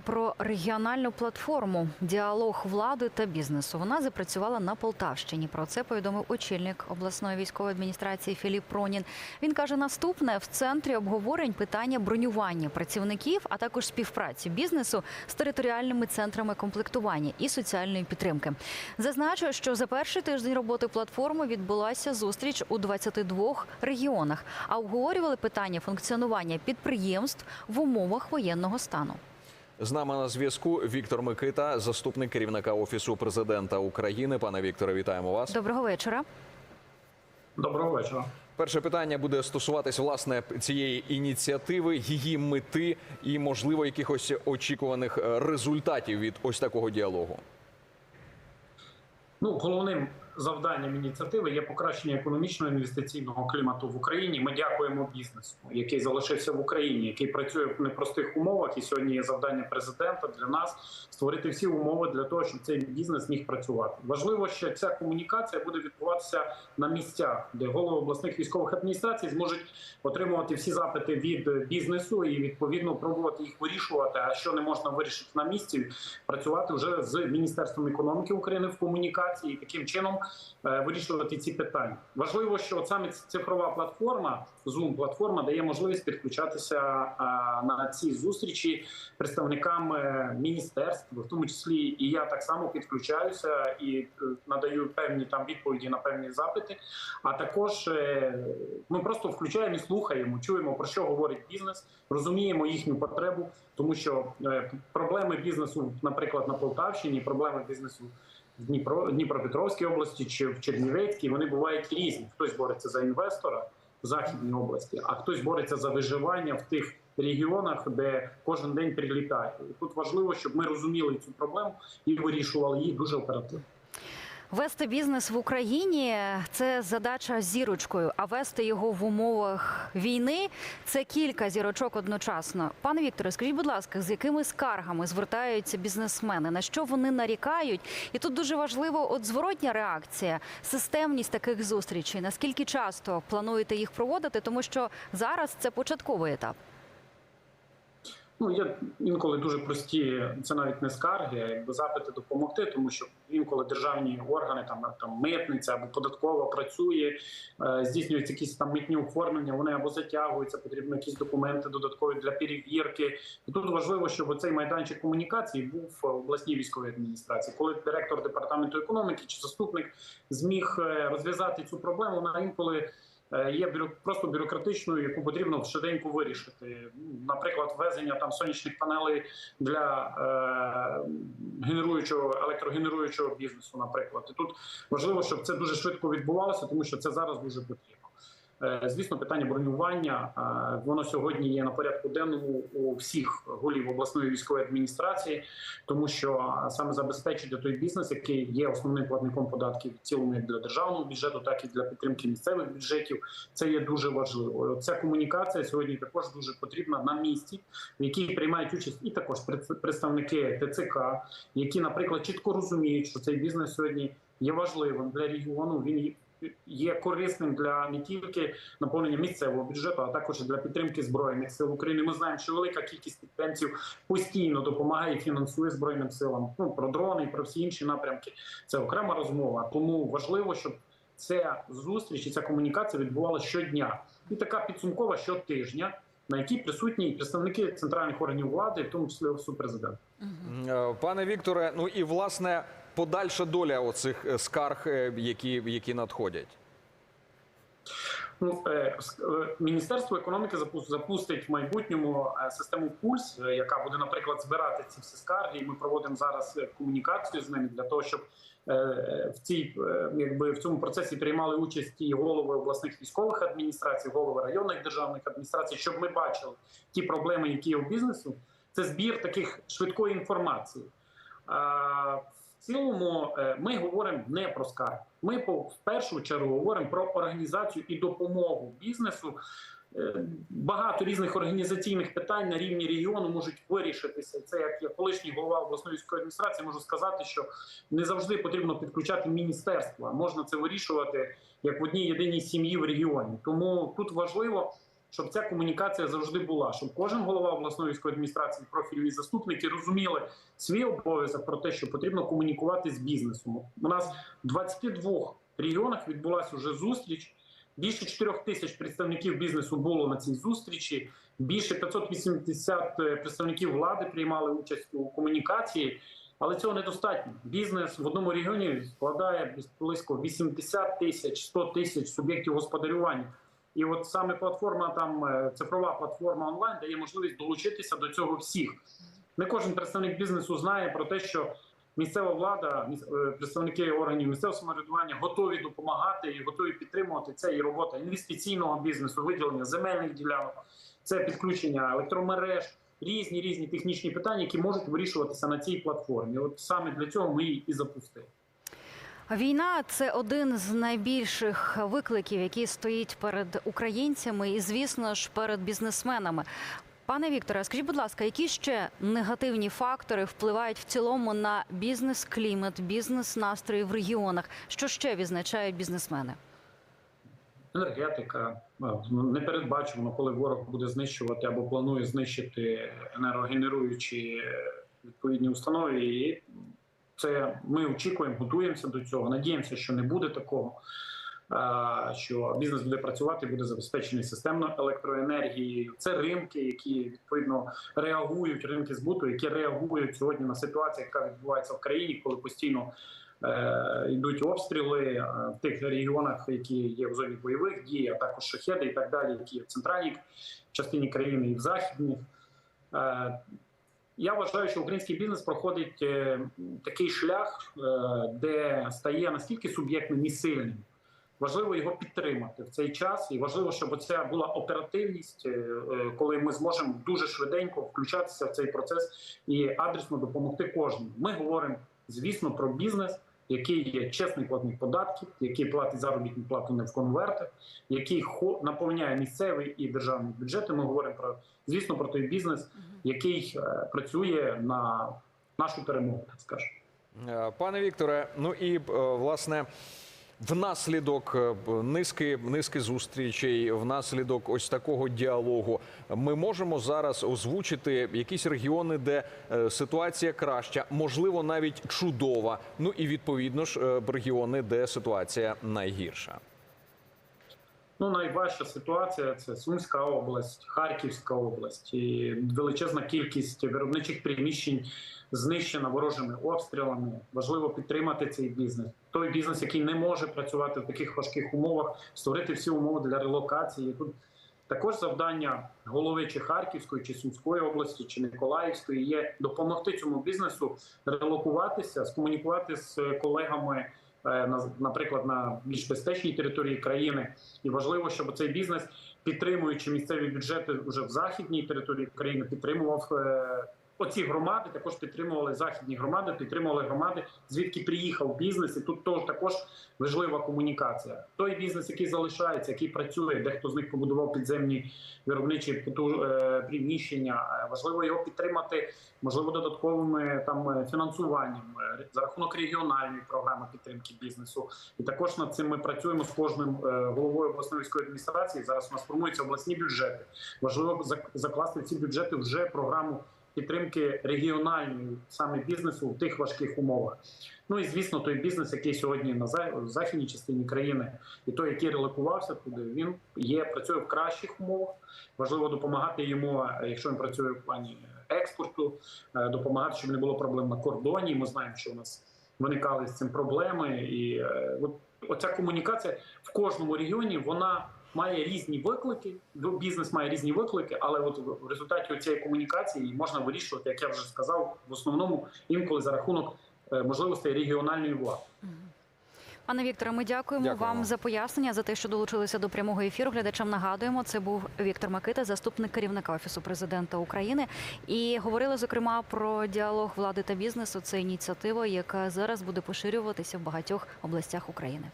Про регіональну платформу діалог влади та бізнесу вона запрацювала на Полтавщині. Про це повідомив очільник обласної військової адміністрації Філіп Пронін. Він каже, наступне в центрі обговорень питання бронювання працівників, а також співпраці бізнесу з територіальними центрами комплектування і соціальної підтримки. Зазначу, що за перший тиждень роботи платформи відбулася зустріч у 22 регіонах, а обговорювали питання функціонування підприємств в умовах воєнного стану. З нами на зв'язку Віктор Микита, заступник керівника офісу президента України. Пане Вікторе, вітаємо вас. Доброго вечора. Доброго вечора. Перше питання буде стосуватись власне цієї ініціативи, її мети і, можливо, якихось очікуваних результатів від ось такого діалогу. Ну, головним завданням ініціативи є покращення економічного інвестиційного клімату в Україні. Ми дякуємо бізнесу, який залишився в Україні, який працює в непростих умовах. І сьогодні є завдання президента для нас створити всі умови для того, щоб цей бізнес міг працювати. Важливо, що ця комунікація буде відбуватися на місцях, де голови обласних військових адміністрацій зможуть отримувати всі запити від бізнесу і відповідно пробувати їх вирішувати. А що не можна вирішити на місці, працювати вже з міністерством економіки України в комунікації і таким чином вирішувати ці питання. Важливо, що саме цифрова платформа, Zoom платформа дає можливість підключатися е, на ці зустрічі представникам е, міністерств, в тому числі і я так само підключаюся і е, надаю певні там відповіді на певні запити. А також е, ми просто включаємо і слухаємо, чуємо про що говорить бізнес, розуміємо їхню потребу, тому що е, проблеми бізнесу, наприклад, на Полтавщині, проблеми бізнесу Дніпро Дніпропетровській області чи в Чернівецькій, вони бувають різні. Хтось бореться за інвестора в західній області, а хтось бореться за виживання в тих регіонах, де кожен день прилітає. І тут важливо, щоб ми розуміли цю проблему і вирішували її дуже оперативно. Вести бізнес в Україні це задача зірочкою, а вести його в умовах війни це кілька зірочок одночасно. Пане Вікторе, скажіть, будь ласка, з якими скаргами звертаються бізнесмени? На що вони нарікають? І тут дуже важливо от зворотня реакція, системність таких зустрічей. Наскільки часто плануєте їх проводити? Тому що зараз це початковий етап. Ну є інколи дуже прості, це навіть не скарги, а якби запити допомогти, тому що інколи державні органи, там там митниця або податкова працює, е, здійснюються якісь там митні оформлення. Вони або затягуються, потрібно якісь документи додаткові для перевірки. І тут важливо, щоб цей майданчик комунікації був в обласній військовій адміністрації. Коли директор департаменту економіки чи заступник зміг е, розв'язати цю проблему, вона інколи. Е, Є просто бюрократичною, яку потрібно швиденько вирішити. Наприклад, ввезення там сонячних панелей для е, генеруючого електрогенеруючого бізнесу. Наприклад, і тут важливо, щоб це дуже швидко відбувалося, тому що це зараз дуже потрібно. Е, Звісно, питання бронювання е, воно сьогодні є на порядку денному у всіх голів обласної військової адміністрації, тому що е, саме забезпечити той бізнес, який є основним платником податків в цілому як для державного бюджету, так і для підтримки місцевих бюджетів. Це є дуже важливо. Ця комунікація сьогодні також дуже потрібна на місці, в якій приймають участь і також пред- представники ТЦК, які, наприклад, чітко розуміють, що цей бізнес сьогодні є важливим для регіону. Він є- корисним для не тільки наповнення місцевого бюджету, а також для підтримки збройних сил України. Ми знаємо, що велика кількість підприємців постійно допомагає і фінансує збройним силам. Ну про дрони і про всі інші напрямки. Це окрема розмова. Тому важливо, щоб ця зустріч і ця комунікація відбувалася щодня, і така підсумкова щотижня. На якій присутні представники центральних органів влади, в тому числі офісу президента. Е, Пане Вікторе, ну і власне подальша доля оцих е, скарг, е, які, які надходять. Ну, е, Міністерство економіки запу- запустить в майбутньому систему пульс, яка буде, наприклад, збирати ці всі скарги. І ми проводимо зараз комунікацію з ними для того, щоб в цій якби в цьому процесі приймали участь і голови обласних військових адміністрацій, голови районних державних адміністрацій, щоб ми бачили ті проблеми, які є у бізнесу. Це збір таких швидкої інформації. Цілому е, ми говоримо не про скарги. Ми в першу чергу говоримо про організацію і допомогу бізнесу. Е, Багато різних організаційних питань на рівні регіону можуть вирішитися. Це як я колишній голова обласної військової адміністрації можу сказати, що не завжди потрібно підключати міністерства. Можна це вирішувати як в одній єдиній сім'ї в регіоні. Тому тут важливо щоб ця комунікація завжди була, щоб кожен голова обласної військової адміністрації, профільні заступники розуміли свій обов'язок про те, що потрібно комунікувати з бізнесом. У нас в 22 регіонах відбулася вже зустріч. Більше 4 тисяч представників бізнесу було на цій зустрічі. Більше 580 представників влади приймали участь у комунікації. Але цього недостатньо. Бізнес в одному регіоні складає близько 80 тисяч, 100 тисяч суб'єктів господарювання. І от саме платформа, там е, цифрова платформа онлайн дає можливість долучитися до цього всіх. Не кожен представник бізнесу знає про те, що місцева влада, е, представники органів місцевого самоврядування готові допомагати і готові підтримувати. Це і робота інвестиційного бізнесу, виділення земельних ділянок, це підключення електромереж, різні різні технічні питання, які можуть вирішуватися на цій платформі. От саме для цього ми її і запустили. Війна це один з найбільших викликів, які стоїть перед українцями і, звісно ж, перед бізнесменами. Пане Вікторе, скажіть, будь ласка, які ще негативні фактори впливають в цілому на бізнес-клімат, бізнес-настрої в регіонах? Що ще відзначають бізнесмени? енергетика ну, непередбачувано, коли ворог буде знищувати або планує знищити енергогенеруючі е, відповідні установи. І це ми очікуємо, готуємося до цього. Надіємося, що не буде такого. Що бізнес буде працювати, буде забезпечений системно електроенергією. Це ринки, які відповідно реагують, ринки збуту, які реагують сьогодні на ситуацію, яка відбувається в країні, коли постійно е, йдуть обстріли е, в тих регіонах, які є в зоні бойових дій, а також шахеди і так далі, які є в центральній частині країни і в західній. Я вважаю, що український бізнес проходить е, такий шлях, е, де стає настільки суб'єктним і сильним. Важливо його підтримати в цей час, і важливо, щоб це була оперативність, е, коли ми зможемо дуже швиденько включатися в цей процес і адресно допомогти кожному. Ми говоримо, звісно, про бізнес, який є чесний платник податків, який платить заробітну плату не в конвертах, який наповняє місцевий і державний бюджети. Ми говоримо про звісно про той бізнес, який е, працює на нашу перемогу, так скажемо. Е, Пане Вікторе, ну і е, власне. Внаслідок е, низки низки зустрічей, внаслідок ось такого діалогу, ми можемо зараз озвучити якісь регіони, де е, ситуація краща, можливо, навіть чудова. Ну і відповідно ж е, регіони, де ситуація найгірша. Ну, найважча ситуація це Сумська область, Харківська область. І величезна кількість виробничих приміщень знищена ворожими обстрілами. Важливо підтримати цей бізнес. Той бізнес, який не може працювати в таких важких умовах, створити всі умови для релокації. Тут також завдання голови чи Харківської, чи Сумської області, чи Миколаївської є допомогти цьому бізнесу релокуватися, скомунікувати з колегами. Е, на- Наприклад, на більш безпечній території країни, і важливо, щоб цей бізнес, підтримуючи місцеві бюджети вже в західній території країни, підтримував е, оці громади. Також підтримували західні громади, підтримували громади, звідки приїхав бізнес. І тут також важлива комунікація. Той бізнес, який залишається, який працює, дехто з них побудував підземні виробничі е, приміщення. е, Важливо його підтримати, можливо, додатковими там е, фінансуванням за рахунок регіональної програми підтримки бізнесу. І також над цим ми працюємо з кожним головою обласної адміністрації. Зараз у нас формуються обласні бюджети. Важливо закласти ці бюджети вже програму підтримки регіональної саме бізнесу в тих важких умовах. Ну і звісно, той бізнес, який сьогодні на західній частині країни, і той, який релокувався туди, він є працює в кращих умовах. Важливо допомагати йому, е, якщо він працює в плані експорту, е, допомагати, щоб не було проблем на кордоні. Ми знаємо, що у нас виникали з цим проблеми, і е, от оця комунікація в кожному регіоні вона. Має різні виклики, бізнес має різні виклики, але от в результаті цієї комунікації можна вирішувати, як я вже сказав, в основному інколи за рахунок е, можливостей регіональної влади. Пане Вікторе, ми дякуємо, Дякуємо. вам за пояснення за те, що долучилися до прямого ефіру. Глядачам нагадуємо, це був Віктор Макита, заступник керівника офісу президента України. І говорили зокрема про діалог влади та бізнесу. Це ініціатива, яка зараз буде поширюватися в багатьох областях України.